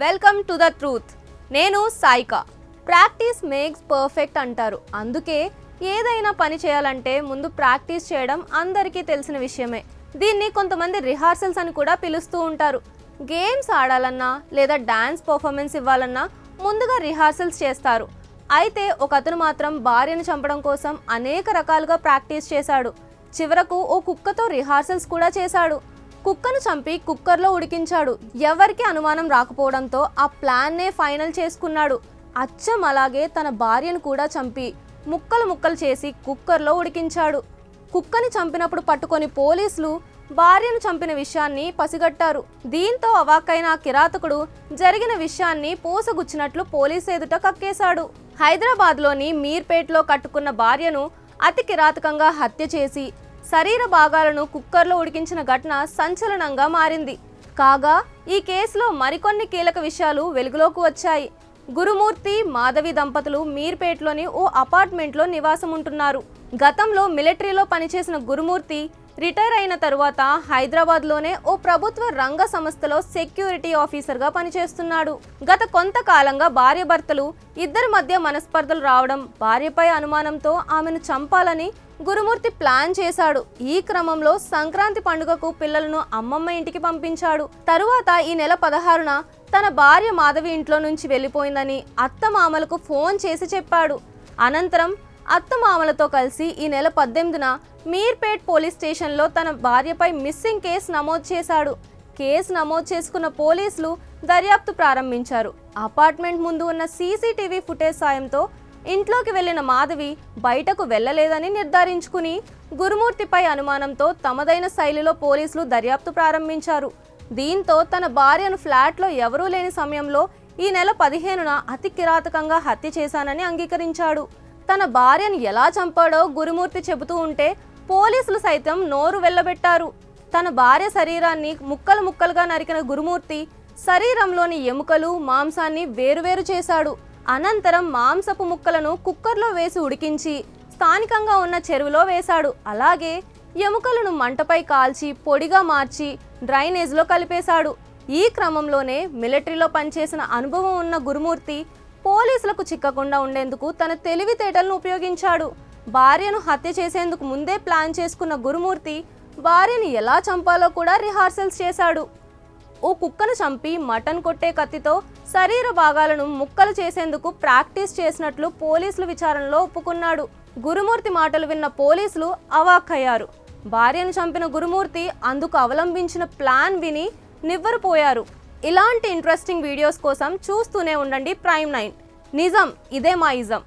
Welcome to the truth నేను Saika. Practice makes perfect అంటారు. అందుకే ఏదైనా పని చేయాలంటే ముందు ప్రాక్టీస్ చేయడం అందరికీ తెలిసిన విషయమే. దీన్ని కొంతమంది రిహార్సల్స్ అని కూడా పిలుస్తూ ఉంటారు. గేమ్స్ ఆడాలన్నా లేదా డ్యాన్స్ పర్ఫార్మెన్స్ ఇవ్వాలన్నా ముందుగా రిహార్సల్స్ చేస్తారు. అయితే ఒక అతను మాత్రం భార్యను చంపడం కోసం అనేక రకాలుగా ప్రాక్టీస్ చేశాడు. చివరకు ఓ కుక్కతో రిహార్సల్స్ కూడా చేశాడు. కుక్కను చంపి కుక్కర్లో ఉడికించాడు. ఎవరికి అనుమానం రాకపోవడంతో ఆ ప్లాన్నే ఫైనల్ చేసుకున్నాడు. అచ్చం అలాగే తన భార్యను కూడా చంపి ముక్కలు ముక్కలు చేసి కుక్కర్లో ఉడికించాడు. కుక్కని చంపినప్పుడు పట్టుకొని పోలీసులు భార్యను చంపిన విషయాన్ని పసిగట్టారు. దీంతో అవాక్కైన ఆ కిరాతకుడు జరిగిన విషయాన్ని పూసగుచ్చినట్లు పోలీసు ఎదుట కక్కేశాడు. హైదరాబాద్లోని మీర్పేట్లో కట్టుకున్న భార్యను అతి కిరాతకంగా హత్య చేసి శరీర భాగాలను కుక్కర్లో ఉడికించిన ఘటన సంచలనంగా మారింది. కాగా ఈ కేసులో మరికొన్ని కీలక విషయాలు వెలుగులోకి వచ్చాయి. గురుమూర్తి మాధవి దంపతులు మీర్పేట్లోని ఓ అపార్ట్మెంట్లో నివాసం ఉంటున్నారు గతంలో మిలిటరీలో పనిచేసిన గురుమూర్తి రిటైర్ అయిన తరువాత హైదరాబాద్లోనే ఓ ప్రభుత్వ రంగ సంస్థలో సెక్యూరిటీ ఆఫీసర్గా పనిచేస్తున్నాడు. గత కొంతకాలంగా భార్యభర్తలు ఇద్దరి మధ్య మనస్పర్ధలు రావడం భార్యపై అనుమానంతో ఆమెను చంపాలని గురుమూర్తి ప్లాన్ చేశాడు. ఈ క్రమంలో సంక్రాంతి పండుగకు పిల్లలను అమ్మమ్మ ఇంటికి పంపించాడు. తరువాత ఈ నెల పదహారున తన భార్య మాధవి ఇంట్లో నుంచి వెళ్ళిపోయిందని అత్త మామలకు ఫోన్ చేసి చెప్పాడు. అనంతరం అత్తమామలతో కలిసి ఈ నెల పద్దెనిమిదిన మీర్పేట్ పోలీస్ స్టేషన్లో తన భార్యపై మిస్సింగ్ కేసు నమోదు చేశాడు. కేసు నమోదు చేసుకున్న పోలీసులు దర్యాప్తు ప్రారంభించారు. అపార్ట్మెంట్ ముందు ఉన్న సీసీటీవీ ఫుటేజ్ సాయంతో ఇంట్లోకి వెళ్ళిన మాధవి బయటకు వెళ్ళలేదని నిర్ధారించుకుని గురుమూర్తిపై అనుమానంతో తమదైన శైలిలో పోలీసులు దర్యాప్తు ప్రారంభించారు. దీంతో తన భార్యను ఫ్లాట్లో ఎవరూ లేని సమయంలో ఈ నెల పదిహేనున అతి కిరాతకంగా హత్య చేశానని అంగీకరించాడు. తన భార్యను ఎలా చంపాడో గురుమూర్తి చెబుతూ ఉంటే పోలీసులు సైతం నోరు వెళ్ళబెట్టారు తన భార్య శరీరాన్ని ముక్కలు ముక్కలుగా నరికిన గురుమూర్తి శరీరంలోని ఎముకలు మాంసాన్ని వేరువేరు చేశాడు. అనంతరం మాంసపు ముక్కలను కుక్కర్లో వేసి ఉడికించి స్థానికంగా ఉన్న చెరువులో వేశాడు. అలాగే ఎముకలను మంటపై కాల్చి పొడిగా మార్చి డ్రైనేజ్లో కలిపేశాడు. ఈ క్రమంలోనే మిలిటరీలో పనిచేసిన అనుభవం ఉన్న గురుమూర్తి పోలీసులకు చిక్కకుండా ఉండేందుకు తన తెలివితేటలను ఉపయోగించాడు. భార్యను హత్య చేసేందుకు ముందే ప్లాన్ చేసుకున్న గురుమూర్తి భార్యని ఎలా చంపాలో కూడా రిహార్సల్స్ చేశాడు. ఓ కుక్కను చంపి మటన్ కొట్టే కత్తితో శరీర భాగాలను ముక్కలు చేసేందుకు ప్రాక్టీస్ చేసినట్లు పోలీసులు విచారణలో ఒప్పుకున్నాడు. గురుమూర్తి మాటలు విన్న పోలీసులు అవాక్కయ్యారు. భార్యను చంపిన గురుమూర్తి అందుకు అవలంబించిన ప్లాన్ విని నివ్వరుపోయారు. ఇలాంటి ఇంట్రెస్టింగ్ వీడియోస్ కోసం చూస్తూనే ఉండండి ప్రైమ్ నైన్ నిజం ఇదే మా ఇజం.